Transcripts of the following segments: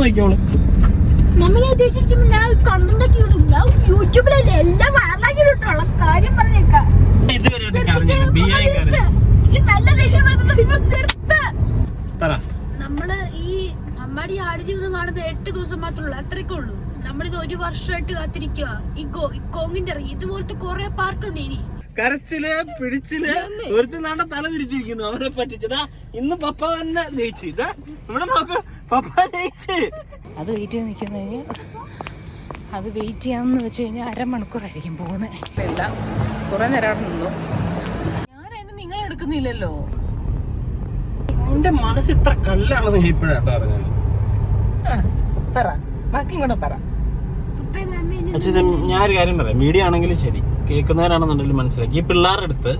നോക്കിയോളൂ നമ്മൾ ഉദ്ദേശിച്ചു ഞാൻ കണ്ടൊക്കെ ഇടും. ഞാൻ യൂട്യൂബിലല്ലേ എല്ലാം ഇട്ടുള്ള കാര്യം പറഞ്ഞേക്കാം. നമ്മൾ ഈ നമ്മുടെ ഈ ആടുജീവിതം കാണുന്നത് എട്ട് ദിവസം മാത്രമേ ഉള്ളൂ. അത്രയ്ക്കേ ഉള്ളൂ. നമ്മളിത് ഒരു വർഷമായിട്ട് കാത്തിരിക്കുക ഈ ഗോ കോങ്ങിന്റെ ഇതുപോലത്തെ കുറെ പാർട്ടുണ്ട് ഇനി. കരച്ചിൽ പിടിച്ചിൽ ഒരുത്തി നാണ്ട തല തിരിച്ചിരിക്കുന്നു. അവനെ പറ്റിച്ചതാ. ഇന്ന് പപ്പ തന്നെ ജയിച്ചു. ഇതാ ഇവിടെ നോക്ക്. അത് വെയിറ്റ് ചെയ്ത് നിൽക്കുന്ന കഴിഞ്ഞാൽ അത് വെയിറ്റ് ചെയ്യാമെന്ന് വെച്ച് കഴിഞ്ഞാൽ അരമണിക്കൂറായിരിക്കും പോകുന്നത്. എല്ലാം കുറേ നേരം അവിടെ നിന്നു. ഞാൻ അതിന് നിങ്ങൾ എടുക്കുന്നില്ലല്ലോ. നിന്റെ മനസ്സ് ഇത്ര കല്ലാണെന്ന് ഇപ്പോഴാട്ടോ അറിഞ്ഞത്. പറ. ബാക്കിയും കൂടെ പറ. അച്ഛാ ഞാൻ ഒരു കാര്യം പറയാം. മീഡിയ ആണെങ്കിലും ശരി. കേൾക്കുന്നവരാണെന്നുണ്ടെങ്കിലും മനസ്സിലാക്കി. ഈ പിള്ളേരുടെ അടുത്ത്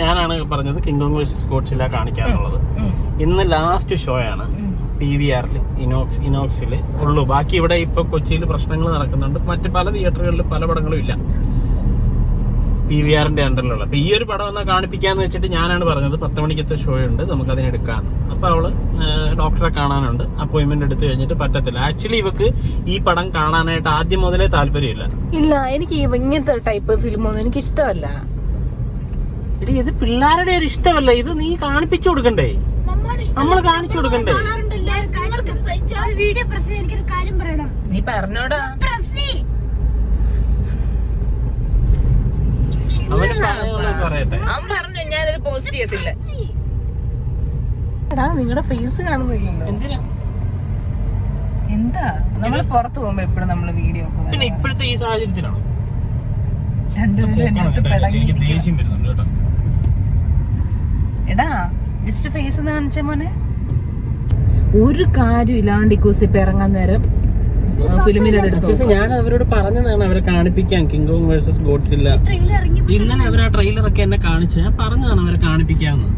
ഞാനാണ് പറഞ്ഞത് കിങ് വേഴ്സസ് കോച്ചില കാണിക്കാന്നുള്ളത് ഇന്ന് ലാസ്റ്റ് ഷോ ആണ്. പി വി ആറിൽ ഇനോക്സ് ഇനോക്സിൽ ഉള്ളൂ. ബാക്കി ഇവിടെ ഇപ്പൊ കൊച്ചിയിൽ പ്രശ്നങ്ങൾ നടക്കുന്നുണ്ട്. മറ്റ് പല തിയേറ്ററുകളിലും പല പടങ്ങളും ഇല്ല. പി വി ആറിന്റെ അണ്ടറിലുള്ള അപ്പൊ ഈ ഒരു പടം എന്നാ കാണിപ്പിക്കാന്ന് വെച്ചിട്ട് ഞാനാണ് പറഞ്ഞത് പത്ത് മണിക്കത്തെ ഷോ ഉണ്ട് നമുക്ക് അതിന് എടുക്കാം. അപ്പൊ അവൾ ഡോക്ടറെ കാണാനുണ്ട്. അപ്പോയിന്റ്മെന്റ് എടുത്തു കഴിഞ്ഞിട്ട് പറ്റത്തില്ല. ആക്ച്വലി ഇവക്ക് ഈ പടം കാണാനായിട്ട് ആദ്യം മുതലേ താല്പര്യമില്ല. ഇല്ല എനിക്ക് ഇങ്ങനത്തെ ടൈപ്പ് ഫിലിമൊന്നും എനിക്ക് ഇഷ്ടമല്ല എടി ഇത് പിള്ളേരുടെ ഒരു ഇഷ്ടമല്ല. ഇത് നീ കാണിപ്പിച്ചു കൊടുക്കണ്ടേ? നമ്മൾ കാണിച്ചു കൊടുക്കണ്ടേ? വീഡിയോ പ്രസ് എനിക്കൊരു കാര്യം പറയണം. നീ പറഞ്ഞോടാ. പ്രസ് അവൻ പറഞ്ഞു ഞാനിത് പോസ്റ്റ് ചെയ്യത്തില്ല. എടാ നിങ്ങളുടെ ഫേസ് കാണുന്നില്ലല്ലോ. എന്താ? നമ്മൾ പുറത്ത് പോകുമ്പോ എപ്പോഴും നമ്മൾ വീഡിയോ പിന്നെ ഇപ്പോഴത്തെ ഈ സാഹചര്യത്തിലാണോ? രണ്ടുപേരും ദേഷ്യം വരുന്നുണ്ട് കേട്ടോ. എടാ ജസ്റ്റ് ഫേസ് ഒന്ന് കാണിച്ച മോനെ. ഒരു കാര്യം ഇല്ലാണ്ട് ഇക്കോസിപ്പ് ഇറങ്ങാൻ നേരം ഫിലിമിൽ ഞാൻ അവരോട് പറഞ്ഞതാണ് അവരെ കാണിപ്പിക്കാൻ കിങ് കോങ് വേഴ്സസ് ഗോഡ്സ് ഇല്ല ട്രെയിലർ ഇറങ്ങി ഇന്നലെ അവർ ആ ട്രെയിലർ ഒക്കെ എന്നെ കാണിച്ചു. ഞാൻ പറഞ്ഞതാണ് അവരെ കാണിപ്പിക്കാന്ന്.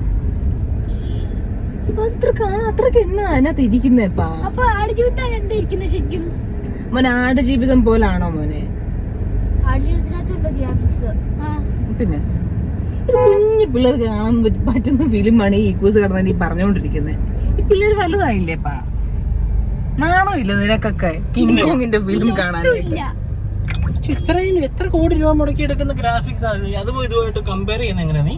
അത്ര കാണാൻ അത്രയ്ക്ക് എന്നാ അതിനകത്ത് ഇരിക്കുന്നേപ്പാ അപ്പൊ ആടുജീവിതം ശരിക്കും? മോനെ ആട് ജീവിതം പോലാണോ മോനെ? ഗ്രാഫിക്സ് പിന്നെ? ഇത് കുഞ്ഞു പിള്ളേർക്ക് കാണാൻ പറ്റ- പറ്റുന്ന ഫിലിമാണ് ഈ ഇക്കൂസ് കിടന്നിട്ട് ഈ പറഞ്ഞുകൊണ്ടിരിക്കുന്നത് ഈ പിള്ളേർ വലുതായില്ലേപ്പാ? നാണോ ഇല്ല നിനക്കൊക്കെ? കിങ് കോങ്ങിന്റെ ഫിലിം കാണാനായിട്ട്. ഇത്രയും എത്ര കോടി രൂപ മുടക്കി എടുക്കുന്ന ഗ്രാഫിക്സ് ആണ് അതും ഇതുമായിട്ട് കമ്പയർ ചെയ്യുന്ന എങ്ങനെ നീ?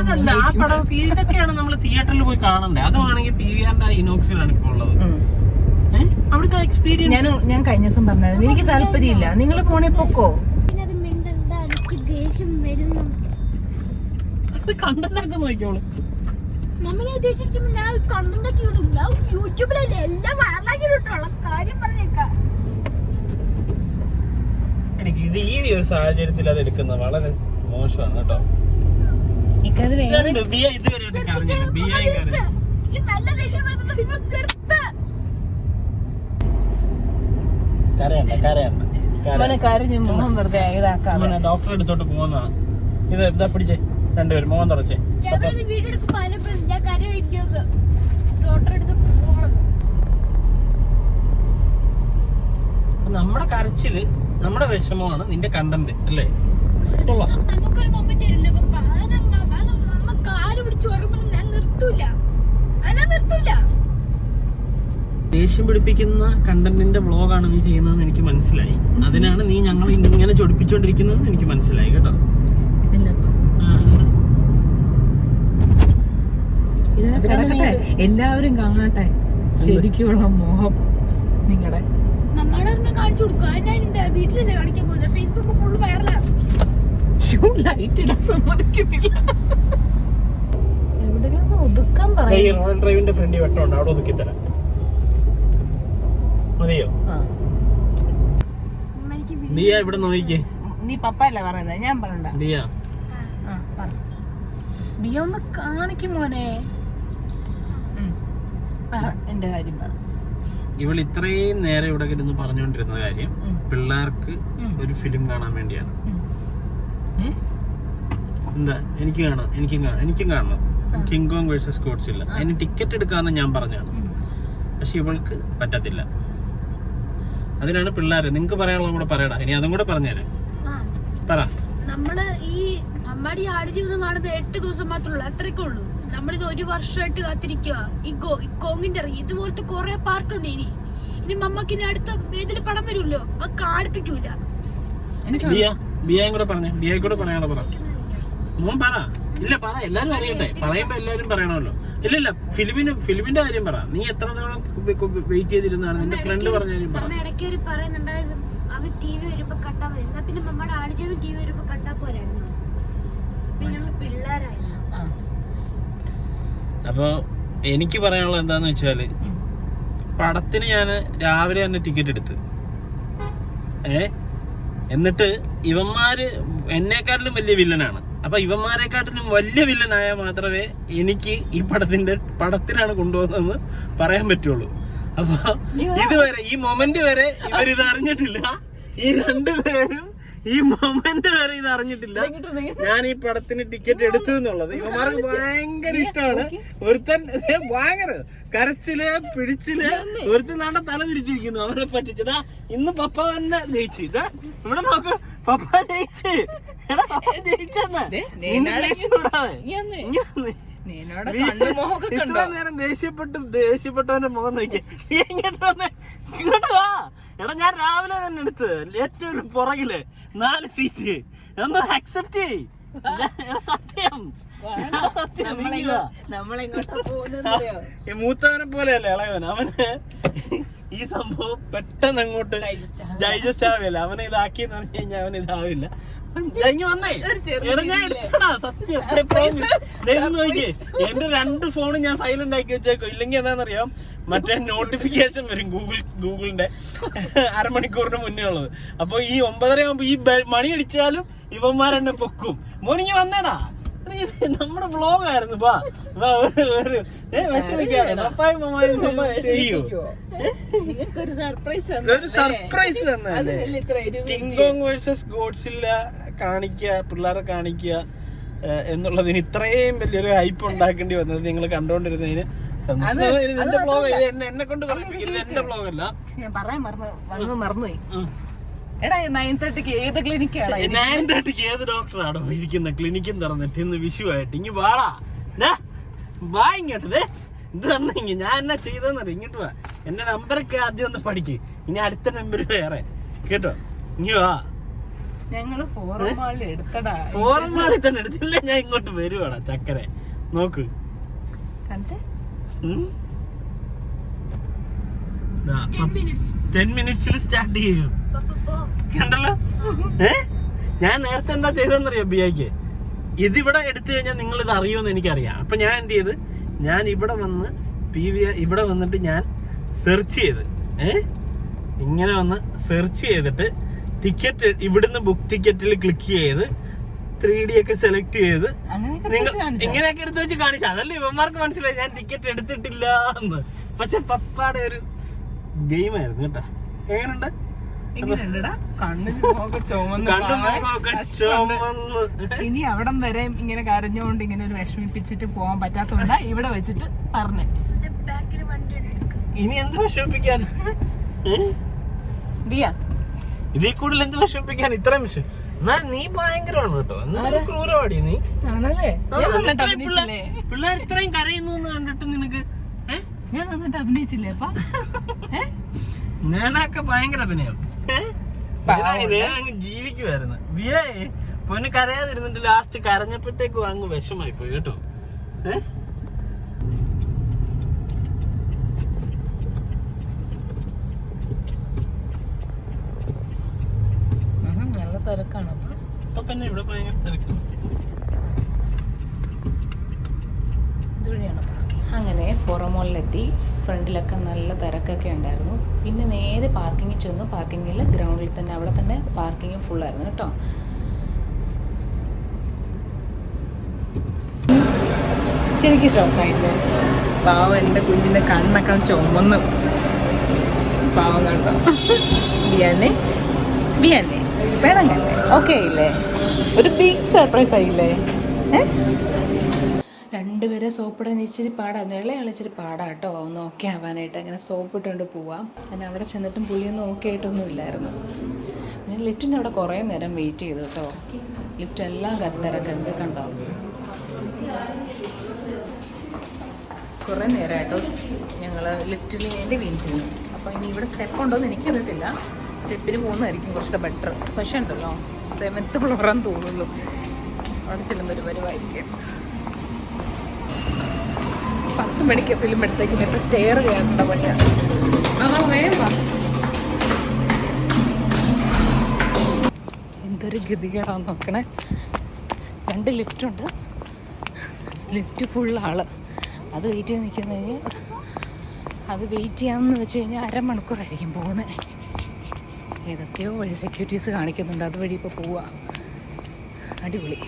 അതല്ല ആ പടം ഇതൊക്കെയാണ് നമ്മൾ തിയേറ്ററിൽ പോയി കാണണ്ടേ? അതുവാണെങ്കിൽ പി വി ആറിന്റെ ഇനോക്സിലാണ് ഇപ്പോൾ ഉള്ളത്? അവിടുത്തെ എക്സ്പീരിയൻസ് ഞാൻ ഞാൻ കഴിഞ്ഞ ദിവസം പറഞ്ഞത് എനിക്ക് താല്പര്യമില്ല. നിങ്ങൾ പോണേ പൊക്കോ? പിന്നെ അത് മിണ്ടണ്ട. എനിക്ക് ദേഷ്യം വരുന്നു അത് കണ്ടന്റൊക്കെ നോക്കിയോളൂ നമ്മൾ ഉദ്ദേശിച്ചു ഞാൻ ഇടും. യൂട്യൂബിലല്ലേ എല്ലാം കാര്യം പറഞ്ഞേക്കാം. എനിക്ക് ഇത് ഈ ഒരു സാഹചര്യത്തിൽ അത് എടുക്കുന്നത് വളരെ മോശമാണ് കേട്ടോ. ഇതുവരെ ഈ നല്ല ദേഷ്യം വരുന്നത് ഇവൻ നിർത്ത് കരയണ്ട കരയണ്ട മോനെ കരഞ്ഞ് മുഖം വെറുതെ ഇതാക്കാതെ അങ്ങനെ ഡോക്ടറെ അടുത്തോട്ട് പോകുന്നതാണ് ഇത് ഇതാ പിടിച്ചേ രണ്ടുപേരും മുഖം തുറച്ചേ നമ്മുടെ കരച്ചിൽ നമ്മുടെ വിഷമമാണ് നിന്റെ കണ്ടന്റ് അല്ലേ? കൊള്ളാം. നമുക്കൊരു മൊമെന്റ് നിർത്തൂല. അല്ല അത് നമ്മ- അത് നമ്മ കാൽ പിടിച്ച് ഓർമ്മ ഞാൻ നിർത്തൂല അത് ഞാൻ നിർത്തൂല ദേഷ്യം പിടിപ്പിക്കുന്ന കണ്ടന്റിന്റെ വ്ളോഗാണ് നീ ചെയ്യുന്നതെന്ന് എനിക്ക് മനസ്സിലായി. അതിനാണ് നീ ഞങ്ങൾ ഇങ്ങനെ ചൊടിപ്പിച്ചോണ്ടിരിക്കുന്നതെന്ന് എനിക്ക് മനസ്സിലായി കേട്ടോ? കിടക്കട്ടെ. എല്ലാവരും കാണട്ടെ. ശരിക്കുള്ള മോഹം നിങ്ങളുടെ കാണിച്ചു വീട്ടിലല്ലേ കാണിക്കാൻ പോകുന്നത്? ഫേസ്ബുക്ക് ഫുൾ വൈറലാണ് ഷൂ ലൈറ്റ് ഇടാൻ സമ്മതിക്കുന്നില്ല. എവിടെയെങ്കിലും ഒതുക്കാൻ പറയും. ഡ്രൈവിന്റെ ഫ്രണ്ട് വെട്ടമുണ്ട് അവിടെ ഒതുക്കി തരാം. മതിയോ? ദിയ ഇവിടെ നോക്കിക്കേ. നീ പപ്പ അല്ല പറയുന്നത് ഞാൻ പറയണ്ട. ദിയ. ആ പറ. ബിയ ഒന്ന് കാണിക്കും മോനെ. പറ എന്റെ കാര്യം പറ. ഇവൾ ഇത്രയും നേരം ഇവിടെ ഇരുന്ന് പറഞ്ഞുകൊണ്ടിരുന്ന കാര്യം. പിള്ളേർക്ക് ഒരു ഫിലിം കാണാൻ വേണ്ടിയാണ്? എന്താ? എനിക്ക് കാണാം. എനിക്കും കാണാം. എനിക്കും കാണണം. കിങ് കോങ് വേഴ്സസ് കോഡ്സ് ഇല്ല അതിന് ടിക്കറ്റ് എടുക്കാന്ന് ഞാൻ പറഞ്ഞാണ്. പക്ഷെ ഇവൾക്ക് പറ്റത്തില്ല. അതിനാണ് പിള്ളേര്. നിങ്ങക്ക് പറയാനുള്ളത് കൂടെ പറയടാ. ഇനി അതും കൂടെ പറഞ്ഞേരെ. ആ. പറ. നമ്മൾ ഈ നമ്മുടെ ഈ ആടുജീവിതം കാണുന്നത് എട്ട് ദിവസം മാത്രമേ ഉള്ളൂ. അത്രയ്ക്കേ ഉള്ളൂ. നമ്മളിത് ഒരു വർഷമായിട്ട് കാത്തിരിക്കുക ഇഗോ ഇക്കോങ്ങിന്റെ ഇറങ്ങി. ഇതുപോലത്തെ കുറെ പാർട്ടുണ്ട് ഇനി. ഇനി മമ്മക്ക് ഇനി അടുത്ത ഏതിൽ പടം വരുമല്ലോ? അത് കാണിപ്പിക്കൂല. ബിയയും കൂടെ പറഞ്ഞേ. ബിയയെ കൂടെ പറയാനുള്ള പറ. മോൻ പറ. ഇല്ല പറ. എല്ലാരും അറിയട്ടെ. പറയുമ്പോ എല്ലാരും പറയണമല്ലോ. ഇല്ല ഇല്ല ഫിലിമിന് ഫിലിമിന്റെ കാര്യം പറ. നീ എത്ര തവണ വെയിറ്റ് ചെയ്തിരുന്നാണ് നിന്റെ ഫ്രണ്ട് പറഞ്ഞ കാര്യം പറ. അമ്മ ഇടയ്ക്ക് ഒരു പറയുന്നുണ്ടായിരുന്നു അത് ടി വി വരുമ്പോ കണ്ടാ മതി. പിന്നെ നമ്മുടെ ആടുജീവൻ ടി വി വരുമ്പോ കണ്ടാ പോരായിരുന്നു. പിന്നെ ഞങ്ങൾ പിള്ളേരായിരുന്നു. ആ. അപ്പൊ എനിക്ക് പറയാനുള്ള എന്താന്ന് വെച്ചാൽ. പടത്തിന് ഞാൻ രാവിലെ തന്നെ ടിക്കറ്റ് എടുത്ത്. ഏ? എന്നിട്ട് ഇവന്മാര് എന്നെക്കാട്ടിലും വലിയ വില്ലനാണ്. അപ്പൊ ഇവന്മാരെക്കാട്ടിലും വലിയ വില്ലനായ മാത്രമേ എനിക്ക് ഈ പടത്തിന്റെ പടത്തിനാണ് കൊണ്ടുപോകുന്നതെന്ന് പറയാൻ പറ്റുള്ളൂ. അപ്പൊ ഇതുവരെ ഈ മൊമെന്റ് വരെ ഇവരിത് അറിഞ്ഞിട്ടില്ല. ഈ രണ്ടുപേരും ഈ മൊമെന്റ് വരെ ഇത് അറിഞ്ഞിട്ടില്ല. ഞാൻ ഈ പടത്തിന് ടിക്കറ്റ് എടുത്തു എന്നുള്ളത് ഇവന്മാർക്ക് ഭയങ്കര ഇഷ്ടമാണ്. ഒരുത്തൻ ഭയങ്കര കരച്ചിൽ പിടിച്ചിൽ ഒരുത്തൻ നാണ്ട തല തിരിച്ചിരിക്കുന്നു. അവരെ പറ്റിച്ചതാ. ഇന്ന് പപ്പ തന്നെ ജയിച്ചു. ഇതാ ഇവിടെ നോക്ക്. പപ്പ ജയിച്ച്. എടാ പപ്പ ജയിച്ചെന്ന്. ഇത്ര നേരം ദേഷ്യപ്പെട്ട് ദേഷ്യപ്പെട്ടവന്റെ മുഖം നോക്കി. ഇങ്ങോട്ട് വന്നേ ഇങ്ങോട്ട് വാ. എടാ ഞാൻ രാവിലെ തന്നെ എടുത്ത് ഏറ്റവും പുറകിൽ നാല് സീറ്റ് ഒന്ന് അക്സെപ്റ്റ് ചെയ് സത്യം. മൂത്തവനെ പോലെയല്ലേ ഇളയവൻ. അവന് ഈ സംഭവം പെട്ടെന്ന് അങ്ങോട്ട്. ഡൈജസ്റ്റ് ആവില്ല. അവനെ ഇതാക്കിയെന്ന് പറഞ്ഞു കഴിഞ്ഞാൽ അവൻ ഇതാവില്ല. എന്റെ രണ്ട് ഫോണും ഞാൻ സൈലന്റ് ആക്കി വെച്ചേക്കോ. ഇല്ലെങ്കിൽ എന്താണെന്നറിയാം? മറ്റേ നോട്ടിഫിക്കേഷൻ വരും ഗൂഗിൾ ഗൂഗിളിന്റെ അരമണിക്കൂറിന് മുന്നേ ഉള്ളത്. അപ്പൊ ഈ ഒമ്പതര ആകുമ്പോ ഈ മണി അടിച്ചാലും ഇവന്മാരെന്നെ പൊക്കും. മോനിങ്ങി വന്നേടാ. നമ്മുടെ വ്ലോഗ് ആയിരുന്നു ഒരു നിങ്ങൾക്കൊരു സർപ്രൈസ് ഒരു സർപ്രൈസ് തന്നല്ലേ? കിങ് കോങ് വേഴ്സസ് ഗോഡ്സില്ല കാണിക്കുക പിള്ളേരെ കാണിക്കുക എന്നുള്ളതിന് ഇത്രയും വലിയൊരു ഹൈപ്പ് ഉണ്ടാക്കേണ്ടി വന്നത് നിങ്ങൾ കണ്ടോണ്ടിരുന്നതിന് ബ്ലോഗ് എന്നെ കൊണ്ട് പറയിപ്പിക്കില്ല എന്റെ ബ്ലോഗല്ല ഞാൻ പറയാൻ മറന്നു മറന്നുപോയി. എടാ നയൻ തേർട്ടിക്ക് ഏത് ക്ലിനിക്കാണ് നയൻ തേർട്ടിക്ക് ഏത് ഡോക്ടറാണോ ഇരിക്കുന്ന? ക്ലിനിക്കും തുറന്നിട്ട് ഇന്ന് വിഷുവായിട്ട് ഇങ്ങ് വാടാ. വാ ഇങ്ങോട്ട് ഇത് വന്നിങ്ങി ഞാൻ എന്നാ ചെയ്തെന്നറിയ ഇങ്ങോട്ട് വാ. എന്റെ നമ്പറൊക്കെ ആദ്യം ഒന്ന് പഠിക്ക്. ഇനി അടുത്ത നമ്പർ വേറെ. കേട്ടോ? ഇനി വാ. ഞങ്ങൾ ഫോറം മാളിൽ എടുത്തടാ. ഫോറം മാളിൽ തന്നെ എടുത്തില്ല? ഞാൻ ഇങ്ങോട്ട് വരുവാടാ ചക്കരെ. നോക്ക്. കാണിച്ചേ? ടെൻ മിനിറ്റ്സിൽ സ്റ്റാർട്ട് ചെയ്യും. കണ്ടല്ലോ? ഏ? ഞാൻ നേരത്തെ എന്താ ചെയ്തെന്നറിയോ ബിയാക്ക് ഇതിവിടെ എടുത്തു കഴിഞ്ഞാൽ നിങ്ങൾ ഇത് അറിയുമെന്ന് എനിക്കറിയാം. അപ്പൊ ഞാൻ എന്ത് ചെയ്ത്? ഞാൻ ഇവിടെ വന്ന് പി വി ഇവിടെ വന്നിട്ട് ഞാൻ സെർച്ച് ചെയ്ത്. ഏ? ഇങ്ങനെ വന്ന് സെർച്ച് ചെയ്തിട്ട് ടിക്കറ്റ് ഇവിടുന്ന് ബുക്ക് ടിക്കറ്റിൽ ക്ലിക്ക് ചെയ്ത് ത്രീ ഡി ഒക്കെ സെലക്ട് ചെയ്ത് നിങ്ങൾ ഇങ്ങനെയൊക്കെ എടുത്ത് വെച്ച് കാണിച്ചു? അതല്ലേ ഇവന്മാർക്ക് മനസ്സിലായി. ഞാൻ ടിക്കറ്റ് എടുത്തിട്ടില്ല എന്ന് പക്ഷെ പപ്പാടെ ഒരു ഗെയിമായിരുന്നു കേട്ടോ. എങ്ങനെയുണ്ട്? ഇനി അവിടം വരെ ഇങ്ങനെ കരഞ്ഞുകൊണ്ട് ഇങ്ങനെ ഒരു വിഷമിപ്പിച്ചിട്ട് പോകാൻ പറ്റാത്തോണ്ട ഇവിടെ വെച്ചിട്ട് പറഞ്ഞേ. ഇനി എന്ത് വിഷമിപ്പിക്കാൻ? ഇതിൽ കൂടുതൽ എന്ത് വിഷമിപ്പിക്കാൻ? ഇത്രയും വിഷയം നീ ഭയങ്കരമാണ് കേട്ടോ. എന്നാ ക്രൂരവാടി നീ. പിള്ളേർ ഇത്രയും കരയുന്നു എന്ന് കണ്ടിട്ട് നിനക്ക് ഞാൻ നന്നായിട്ട് അഭിനയിച്ചില്ലേ അപ്പ? ഞാനൊക്കെ ഭയങ്കര അഭിനയം. ജീവിക്കുമായിരുന്നു ബിയേ പൊന്ന് കരയാതിരുന്നിട്ട് ലാസ്റ്റ് കരഞ്ഞപ്പോഴത്തേക്കും അങ്ങ് വിഷമായി പോയി കേട്ടോ. നല്ല തിരക്കാണ് അപ്പൊ. ഇപ്പൊ പിന്നെ ഇവിടെ ഭയങ്കര തിരക്ക് ഇതുവഴിയാണ് അങ്ങനെ ഫോറമോളിലെത്തി ഫ്രണ്ടിലൊക്കെ നല്ല തിരക്കൊക്കെ ഉണ്ടായിരുന്നു. പിന്നെ നേരെ പാർക്കിങ്ങിൽ ചെന്നു. പാർക്കിങ്ങിൽ ഗ്രൗണ്ടിൽ തന്നെ അവിടെ തന്നെ പാർക്കിങ് ഫുള്ളായിരുന്നു കേട്ടോ. ശരിക്കും ഷോക്കായില്ലേ പാവം എന്റെ കുഞ്ഞിന്റെ കണ്ണൊക്കെ ചുമന്ന്. പാവം കണ്ടോ ബിയാനെ? ബിയാനെ? വേണം കണ്ടേ. ഓക്കെ ആയില്ലേ ഒരു ബിഗ് സർപ്രൈസ് ആയില്ലേ? ഏ? രണ്ടുപേരെ സോപ്പിടാൻ ഇച്ചിരി പാടാണ് ഇളയാൾ ഇച്ചിരി പാടാ കേട്ടോ. ഒന്ന് ഓക്കെ ആവാനായിട്ട്. അങ്ങനെ സോപ്പ് ഇട്ടുകൊണ്ട് പോവാം. പിന്നെ അവിടെ ചെന്നിട്ടും പുള്ളിയൊന്നും ഓക്കെ ആയിട്ടൊന്നും ഇല്ലായിരുന്നു. പിന്നെ ലിഫ്റ്റിന്റെ അവിടെ കുറേ നേരം വെയിറ്റ് ചെയ്തു കേട്ടോ. ലിഫ്റ്റ് എല്ലാം കത്തിറക്കുന്നത് കണ്ടോ? കുറേ നേരമായിട്ടോ ഞങ്ങൾ ലിഫ്റ്റിന് വേണ്ടി വെയിറ്റ് ചെയ്യുന്നു അപ്പോൾ ഇനി ഇവിടെ സ്റ്റെപ്പ് ഉണ്ടോ എന്ന് എനിക്ക് അറിയത്തില്ല. സ്റ്റെപ്പിന് പോകുന്നതായിരിക്കും കുറച്ചുകൂടെ ബെറ്റർ പക്ഷേ ഉണ്ടല്ലോ സെവൻത്ത് ഫ്ലോറാന്ന് തോന്നുള്ളൂ അവിടെ ചെല്ലുമ്പോൾ ഒരു വരുമായിരിക്കും പത്ത് മണിക്ക് ഫിലിം എടുത്തേക്കും ഇപ്പം സ്റ്റെയർ കയറേണ്ട പണിയാണ് എന്തൊരു ഗതികേടാന്ന് നോക്കണേ. രണ്ട് ലിഫ്റ്റ് ഉണ്ട്. ലിഫ്റ്റ് ഫുൾ ആൾ. അത് വെയിറ്റ് ചെയ്ത് നിൽക്കുന്ന. അത് വെയിറ്റ് ചെയ്യാമെന്ന് വെച്ച് കഴിഞ്ഞാൽ അരമണിക്കൂറായിരിക്കും പോകുന്നത് ഏതൊക്കെയോ വഴി സെക്യൂരിറ്റീസ് കാണിക്കുന്നുണ്ട്. അതുവഴി ഇപ്പോൾ പോവുക അടിപൊളി.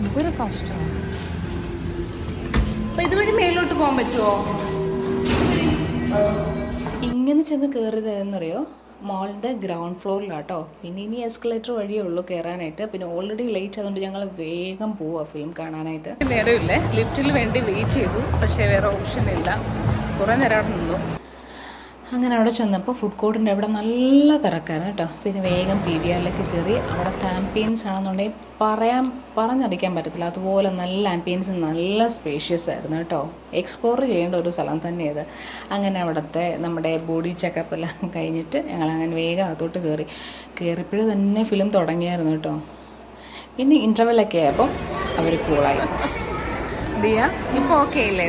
എന്തൊരു കഷ്ടമാണ് അപ്പോൾ ഇതുവഴി മേലോട്ട് പോകാൻ പറ്റുമോ ഇങ്ങനെ ചെന്ന് കയറിയത് എന്നറിയോ മോളിന്റെ ഗ്രൗണ്ട് ഫ്ലോറിലാട്ടോ. പിന്നെ ഇനി എസ്കലേറ്റർ വഴിയേ ഉള്ളൂ കയറാനായിട്ട് പിന്നെ ഓൾറെഡി ലേറ്റ് ആയതുകൊണ്ട് ഞങ്ങൾ വേഗം പോവാ ഫിലിം കാണാനായിട്ട്. നേരമില്ലേ. ലിഫ്റ്റിൽ വേണ്ടി വെയിറ്റ് ചെയ്തു. പക്ഷേ വേറെ ഓപ്ഷൻ ഇല്ല. കുറേ നേരം അവിടെ നിന്നു. അങ്ങനെ അവിടെ ചെന്നപ്പോൾ ഫുഡ് കോർട്ടിന്റെ അവിടെ നല്ല തിരക്കായിരുന്നു കേട്ടോ. പിന്നെ വേഗം പി വി ആറിലേക്ക് കയറി അവിടെ ആംബിയൻസ് ആണെന്നുണ്ടെങ്കിൽ പറയാൻ പറഞ്ഞറിയിക്കാൻ പറ്റത്തില്ല. അതുപോലെ നല്ല ആംബിയൻസ് നല്ല സ്പേഷ്യസ് ആയിരുന്നു കേട്ടോ. എക്സ്പ്ലോർ ചെയ്യേണ്ട ഒരു സ്ഥലം തന്നെയത്. അങ്ങനെ അവിടുത്തെ നമ്മുടെ ബോഡി ചെക്കപ്പ് എല്ലാം കഴിഞ്ഞിട്ട് ഞങ്ങൾ അങ്ങനെ വേഗം അകത്തോട്ട് കയറി കയറിപ്പോഴും തന്നെ ഫിലിം തുടങ്ങിയായിരുന്നു കേട്ടോ. പിന്നെ ഇന്റർവെല്ലൊക്കെ ആയപ്പോൾ അവർ കൂളായി അല്ലേ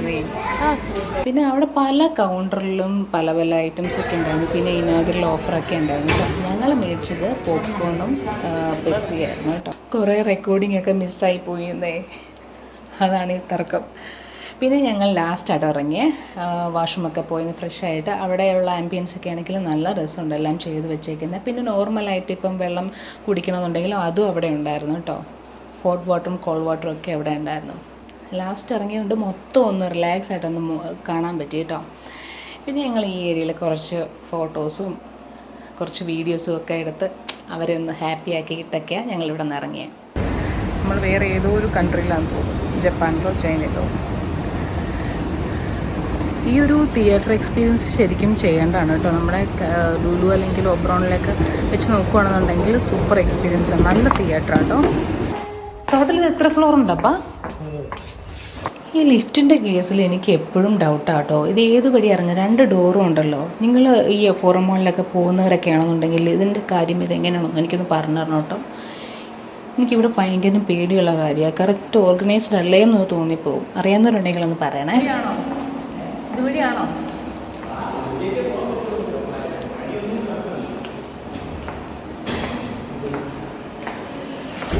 പിന്നെ അവിടെ പല കൗണ്ടറിലും പല പല ഐറ്റംസ് ഒക്കെ ഉണ്ടായിരുന്നു. പിന്നെ ഇനോഗ്രൽ ഓഫറൊക്കെ ഉണ്ടായിരുന്നു. കേട്ടോ ഞങ്ങൾ മേടിച്ചത് പോപ്കോണും പെപ്സി ആയിരുന്നു കേട്ടോ. കുറേ റെക്കോർഡിംഗ് ഒക്കെ മിസ്സായി പോയിരുന്നേ അതാണ് ഈ തർക്കം. പിന്നെ ഞങ്ങൾ ലാസ്റ്റ് ആയിട്ട് ഇറങ്ങി വാഷ്റൂമൊക്കെ പോയി ഫ്രഷ് ആയിട്ട്. അവിടെയുള്ള ആംബിയൻസ് ഒക്കെ ആണെങ്കിൽ നല്ല രസമുണ്ട് എല്ലാം ചെയ്ത് വെച്ചേക്കുന്നത് പിന്നെ നോർമലായിട്ട് ഇപ്പം വെള്ളം കുടിക്കണമെന്നുണ്ടെങ്കിലും അതും അവിടെ ഉണ്ടായിരുന്നു കേട്ടോ. ഹോട്ട് വാട്ടറും കോൾഡ് വാട്ടറും ഒക്കെ അവിടെ ഉണ്ടായിരുന്നു. ലാസ്റ്റ് ഇറങ്ങിയതുകൊണ്ട് മൊത്തം ഒന്ന് റിലാക്സ് ആയിട്ടൊന്ന് കാണാൻ പറ്റി കേട്ടോ. പിന്നെ ഞങ്ങൾ ഈ ഏരിയയിൽ കുറച്ച് ഫോട്ടോസും കുറച്ച് വീഡിയോസും ഒക്കെ എടുത്ത് അവരെ ഒന്ന് ഹാപ്പി ആക്കിയിട്ടൊക്കെയാണ് ഞങ്ങൾ ഇവിടെ നിന്ന് ഇറങ്ങിയത് നമ്മൾ വേറെ ഏതോ ഒരു കൺട്രിയിലാണെന്ന് തോന്നുന്നു. ജപ്പാനിലോ ചൈനയിലോ. ഈ ഒരു തിയേറ്റർ എക്സ്പീരിയൻസ് ശരിക്കും ചെയ്യേണ്ടതാണ് കേട്ടോ. നമ്മുടെ ലുലു അല്ലെങ്കിൽ ഒബ്രോണിലൊക്കെ വെച്ച് നോക്കുകയാണെന്നുണ്ടെങ്കിൽ സൂപ്പർ എക്സ്പീരിയൻസ് ആണ് നല്ല തിയേറ്റർ കേട്ടോ. ടോട്ടൽ എത്ര ഫ്ലോർ ഉണ്ടപ്പാ ഈ ലിഫ്റ്റിന്റെ കേസിൽ എനിക്ക് എപ്പോഴും ഡൗട്ടാട്ടോ. ഇത് ഏത് വഴി ഇറങ്ങുക? രണ്ട് ഡോറും ഉണ്ടല്ലോ. നിങ്ങൾ ഈ ഫോറം മോളിലൊക്കെ പോകുന്നവരൊക്കെ ആണെന്നുണ്ടെങ്കിൽ ഇതിന്റെ കാര്യം ഇതെങ്ങനെയാണെന്ന് എനിക്കൊന്ന് പറഞ്ഞു തരണം കേട്ടോ. എനിക്കിവിടെ ഭയങ്കര പേടിയുള്ള കാര്യമാണ് കറക്റ്റ് ഓർഗനൈസ്ഡ് അല്ലേ എന്ന് തോന്നിപ്പോവും. അറിയാവുന്നവരുണ്ടെങ്കിൽ ഒന്ന് പറയണേ.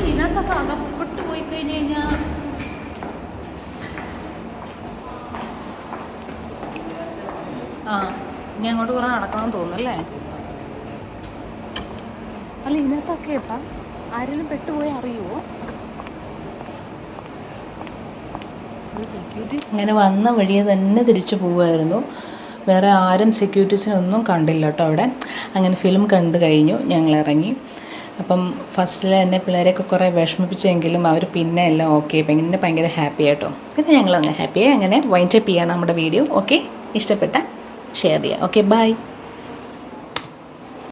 ഇതിനകത്തൊക്കെ അകപ്പെട്ട് പോയി കഴിഞ്ഞ് കഴിഞ്ഞാൽ ആ ഇനി അങ്ങോട്ട് കുറേ നടക്കണം തോന്നുന്നല്ലേ? അല്ല ഇന്നത്തൊക്കെ ഇപ്പം ആരെങ്കിലും പെട്ടുപോയി അറിയുമോ അങ്ങനെ വന്ന വഴിയെ തന്നെ തിരിച്ചു പോവുമായിരുന്നു. വേറെ ആരും സെക്യൂരിറ്റീസിനൊന്നും കണ്ടില്ല കേട്ടോ അവിടെ. അങ്ങനെ ഫിലിം കണ്ടു കഴിഞ്ഞു ഞങ്ങൾ ഇറങ്ങി. അപ്പം ഫസ്റ്റിൽ തന്നെ പിള്ളേരെയൊക്കെ കുറേ വിഷമിപ്പിച്ചെങ്കിലും അവർ പിന്നെ എല്ലാം ഓക്കെ പിന്നെ ഭയങ്കര ഹാപ്പി ആയിട്ടോ പിന്നെ ഞങ്ങളങ്ങ് ഹാപ്പിയായി അങ്ങനെ വൈൻഡപ്പ് ചെയ്യാണ് നമ്മുടെ വീഡിയോ ഓക്കെ ഇഷ്ടപ്പെട്ട ഷെയർ ചെയ്യുക ഓക്കെ ബൈ